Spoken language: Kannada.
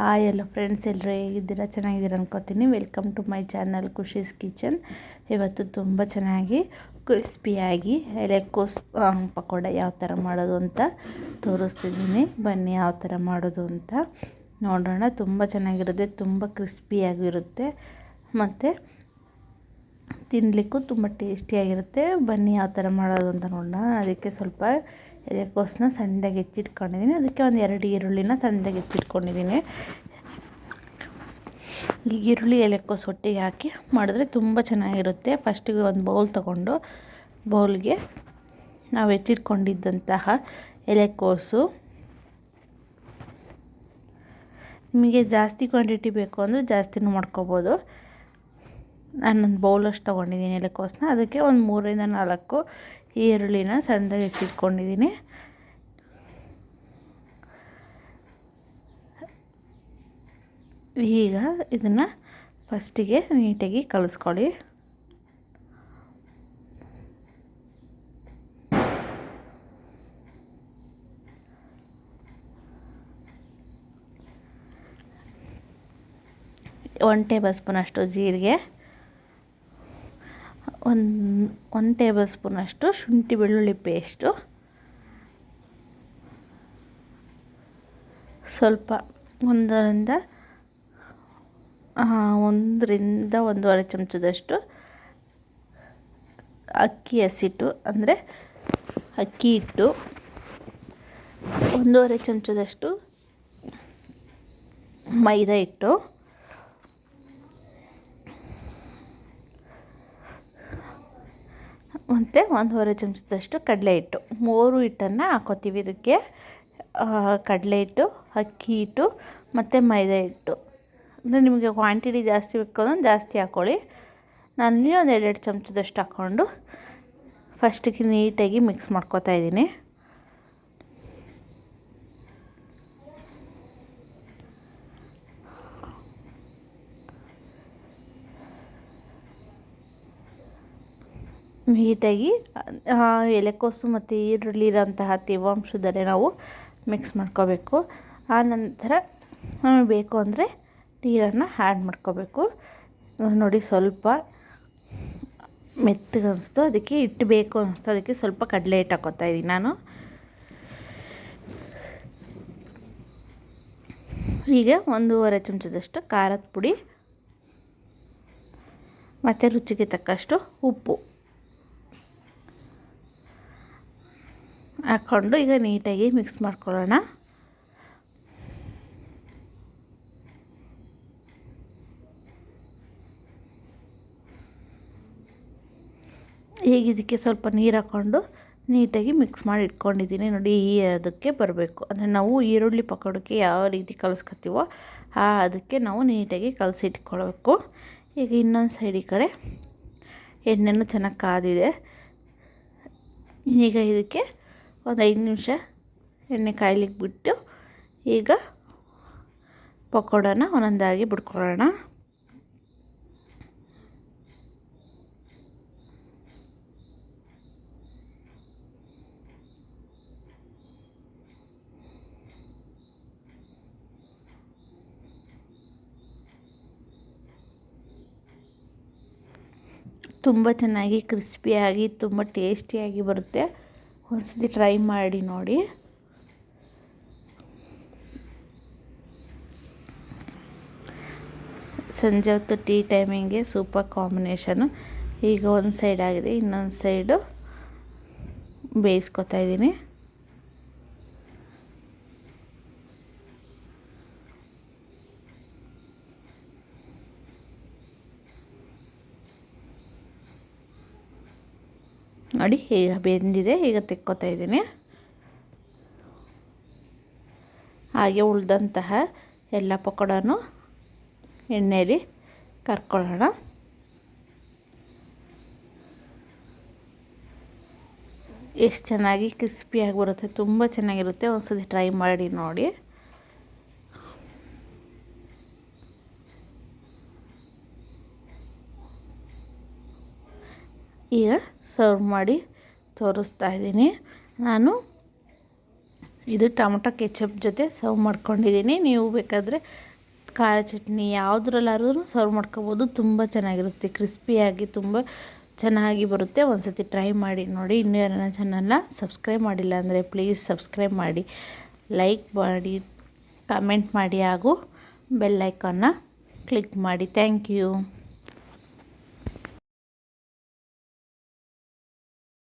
ಹಾಯ್ ಎಲ್ಲೋ ಫ್ರೆಂಡ್ಸ್ ಎಲ್ಲರೂ ಹೇಗಿದ್ದೀರಾ ಚೆನ್ನಾಗಿದ್ದೀರಾ ಅನ್ಕೋತೀನಿ. Welcome to my channel Khushi's kitchen ಇವತ್ತು ತುಂಬ ಚೆನ್ನಾಗಿ ಕ್ರಿಸ್ಪಿಯಾಗಿ ಎಲೆಕೋಸ್ ಪಕೋಡ ಯಾವ ಥರ ಮಾಡೋದು ಅಂತ ತೋರಿಸ್ತಿದ್ದೀನಿ. ಬನ್ನಿ ಯಾವ ಥರ ಮಾಡೋದು ಅಂತ ನೋಡೋಣ. ತುಂಬ ಚೆನ್ನಾಗಿರುತ್ತೆ, ತುಂಬ ಕ್ರಿಸ್ಪಿಯಾಗಿರುತ್ತೆ ಮತ್ತು ತಿನ್ನಲಿಕ್ಕೂ ತುಂಬ ಟೇಸ್ಟಿಯಾಗಿರುತ್ತೆ ಬನ್ನಿ ಯಾವ ಥರ ಮಾಡೋದು ಅಂತ ನೋಡೋಣ. ಅದಕ್ಕೆ ಸ್ವಲ್ಪ ಎಲೆಕೋಸನ್ನ ಸಣ್ಣದಾಗಿ ಹೆಚ್ಚಿಟ್ಕೊಂಡಿದ್ದೀನಿ. ಅದಕ್ಕೆ ಒಂದು ಎರಡು ಈರುಳ್ಳಿನ ಸಣ್ಣದಾಗಿ ಹೆಚ್ಚಿಟ್ಕೊಂಡಿದ್ದೀನಿ. ಈ ಈರುಳ್ಳಿ ಎಲೆಕೋಸು ಒಟ್ಟಿಗೆ ಹಾಕಿ ಮಾಡಿದ್ರೆ ತುಂಬ ಚೆನ್ನಾಗಿರುತ್ತೆ. ಫಸ್ಟಿಗೆ ಒಂದು ಬೌಲ್ ತೊಗೊಂಡು ಬೌಲ್ಗೆ ನಾವು ಹೆಚ್ಚಿಟ್ಕೊಂಡಿದ್ದಂತಹ ಎಲೆಕೋಸು ನಿಮಗೆ ಜಾಸ್ತಿ ಕ್ವಾಂಟಿಟಿ ಬೇಕು ಅಂದರೆ ಜಾಸ್ತಿನೂ ಮಾಡ್ಕೋಬೋದು. ನಾನೊಂದು ಬೌಲಷ್ಟು ತೊಗೊಂಡಿದ್ದೀನಿ ಎಲೆಕೋಸನ್ನ ಅದಕ್ಕೆ ಒಂದು ಮೂರರಿಂದ ನಾಲ್ಕು ಈರುಳ್ಳಿನ ಸಣ್ಣದಾಗಿ ಹೆಚ್ಚಿಟ್ಕೊಂಡಿದ್ದೀನಿ. ಈಗ ಇದನ್ನು ಫಸ್ಟಿಗೆ ನೀಟಾಗಿ ಕಲಿಸ್ಕೊಳ್ಳಿ. ಒನ್ ಟೇಬಲ್ ಸ್ಪೂನಷ್ಟು ಜೀರಿಗೆ. ಒಂದು ಒಂದು ಟೇಬಲ್ ಸ್ಪೂನಷ್ಟು ಶುಂಠಿ ಬೆಳ್ಳುಳ್ಳಿ ಪೇಸ್ಟು. ಸ್ವಲ್ಪ ಒಂದರಿಂದ ಒಂದರಿಂದ ಒಂದೂವರೆ ಚಮಚದಷ್ಟು ಅಕ್ಕಿ ಹಸಿಟ್ಟು, ಅಂದರೆ ಅಕ್ಕಿ ಹಿಟ್ಟು. ಒಂದೂವರೆ ಚಮಚದಷ್ಟು ಮೈದಾ ಹಿಟ್ಟು. ಮತ್ತು ಒಂದೂವರೆ ಚಮಚದಷ್ಟು ಕಡಲೆ ಹಿಟ್ಟು. ಮೂರು ಹಿಟ್ಟನ್ನು ಹಾಕೋತೀವಿ ಇದಕ್ಕೆ. ಕಡಲೆ ಹಿಟ್ಟು, ಅಕ್ಕಿ ಹಿಟ್ಟು ಮತ್ತು ಮೈದಾ ಹಿಟ್ಟು. ಅಂದರೆ ನಿಮಗೆ ಕ್ವಾಂಟಿಟಿ ಜಾಸ್ತಿ ಬೇಕು ಜಾಸ್ತಿ ಹಾಕ್ಕೊಳ್ಳಿ ನಾನು ಒಂದು ಎರಡೆರಡು ಚಮಚದಷ್ಟು ಹಾಕ್ಕೊಂಡು ಫಸ್ಟಿಗೆ ನೀಟಾಗಿ ಮಿಕ್ಸ್ ಮಾಡ್ಕೊತಾ ಇದ್ದೀನಿ. ನೀಟಾಗಿ ಎಲೆಕೋಸು ಮತ್ತು ಈರುಳ್ಳಿ ಇರೋಂತಹ ತೇವಾಂಶದಲ್ಲೇ ನಾವು ಮಿಕ್ಸ್ ಮಾಡ್ಕೋಬೇಕು. ಆ ನಂತರ ನಮಗೆ ಬೇಕು ಅಂದರೆ ನೀರನ್ನು ಆ್ಯಡ್ ಮಾಡ್ಕೋಬೇಕು. ನೋಡಿ ಸ್ವಲ್ಪ ಮೆತ್ತಗೆ ಅನಿಸ್ತು. ಅದಕ್ಕೆ ಹಿಟ್ಟು ಬೇಕು ಅನಿಸ್ತು. ಅದಕ್ಕೆ ಸ್ವಲ್ಪ ಕಡಲೆ ಹಿಟ್ಟು ಹಾಕೋತಾ ಇದ್ದೀನಿ ನಾನು. ಈಗ ಒಂದೂವರೆ ಚಮಚದಷ್ಟು ಖಾರದ ಪುಡಿ, ಮತ್ತು ರುಚಿಗೆ ತಕ್ಕಷ್ಟು ಉಪ್ಪು. ಹಾಕ್ಕೊಂಡು ಈಗ ನೀಟಾಗಿ ಮಿಕ್ಸ್ ಮಾಡ್ಕೊಳ್ಳೋಣ. ಈಗ ಇದಕ್ಕೆ ಸ್ವಲ್ಪ ನೀರು ಹಾಕ್ಕೊಂಡು ನೀಟಾಗಿ ಮಿಕ್ಸ್ ಮಾಡಿ ಇಟ್ಕೊಂಡಿದ್ದೀನಿ. ನೋಡಿ, ಈ ಅದಕ್ಕೆ ಬರಬೇಕು. ಅಂದರೆ ನಾವು ಈರುಳ್ಳಿ ಪಕೋಡಕ್ಕೆ ಯಾವ ರೀತಿ ಕಲಿಸ್ಕೊತೀವೋ ಆ ಅದಕ್ಕೆ ನಾವು ನೀಟಾಗಿ ಕಲಸಿ ಇಟ್ಕೊಳ್ಬೇಕು. ಈಗ ಇನ್ನೊಂದು ಸೈಡ್ ಈ ಕಡೆ ಎಣ್ಣೆನೂ ಚೆನ್ನಾಗಿ ಕಾದಿದೆ. ಈಗ ಇದಕ್ಕೆ ಒಂದು ಐದು ನಿಮಿಷ ಎಣ್ಣೆ ಕಾಯ್ಲಿಕ್ಕೆ ಬಿಟ್ಟು ಈಗ ಪಕೋಡನ ಒಂದೊಂದಾಗಿ ಬಿಡ್ಕೊಳ್ಳೋಣ. ತುಂಬ ಚೆನ್ನಾಗಿ ಕ್ರಿಸ್ಪಿಯಾಗಿ, ತುಂಬ ಟೇಸ್ಟಿಯಾಗಿ ಬರುತ್ತೆ. ಒಂದ್ಸತಿ ಟ್ರೈ ಮಾಡಿ ನೋಡಿ. ಸಂಜೆ ಹೊತ್ತು ಟೀ ಟೈಮಿಂಗ್ಗೆ ಸೂಪರ್ ಕಾಂಬಿನೇಷನು ಈಗ ಒಂದು ಸೈಡ್ ಆಗಿದೆ, ಇನ್ನೊಂದು ಸೈಡು ಬೇಯಿಸ್ಕೊತಾ ಇದ್ದೀನಿ. ನೋಡಿ, ಈಗ ಬೆಂದಿದೆ, ಈಗ ತೆಕ್ಕೋತಾ ಇದ್ದೀನಿ. ಹಾಗೆ ಉಳಿದಂತಹ ಎಲ್ಲ ಪಕೋಡನು ಎಣ್ಣೆಯಲ್ಲಿ ಕರ್ಕೊಳ್ಳೋಣ. ಎಷ್ಟು ಚೆನ್ನಾಗಿ ಕ್ರಿಸ್ಪಿಯಾಗಿ ಬರುತ್ತೆ, ತುಂಬ ಚೆನ್ನಾಗಿರುತ್ತೆ. ಒಂದ್ಸತಿ ಟ್ರೈ ಮಾಡಿ ನೋಡಿ. ಈಗ ಸರ್ವ್ ಮಾಡಿ ತೋರಿಸ್ತಾ ಇದ್ದೀನಿ. ನಾನು ಇದು ಟೊಮಟೊ ಕೆಚಪ್ ಜೊತೆ ಸರ್ವ್ ಮಾಡ್ಕೊಂಡಿದ್ದೀನಿ. ನೀವು ಬೇಕಾದರೆ ಖಾರ ಚಟ್ನಿ ಯಾವುದ್ರಲ್ಲಾದ್ರೂ ಸರ್ವ್ ಮಾಡ್ಕೋಬೋದು. ತುಂಬ ಚೆನ್ನಾಗಿರುತ್ತೆ. ಕ್ರಿಸ್ಪಿಯಾಗಿ ತುಂಬ ಚೆನ್ನಾಗಿ ಬರುತ್ತೆ. ಒಂದು ಸತಿ ಟ್ರೈ ಮಾಡಿ ನೋಡಿ. ಇನ್ನೂ ಯಾರನ್ನ ಚಾನಲ್ನ ಸಬ್ಸ್ಕ್ರೈಬ್ ಮಾಡಿಲ್ಲ ಅಂದರೆ ಪ್ಲೀಸ್ ಸಬ್ಸ್ಕ್ರೈಬ್ ಮಾಡಿ. ಲೈಕ್ ಮಾಡಿ ಕಮೆಂಟ್ ಮಾಡಿ ಹಾಗೂ ಬೆಲ್ಲೈಕನ್ನ ಕ್ಲಿಕ್ ಮಾಡಿ. Thank you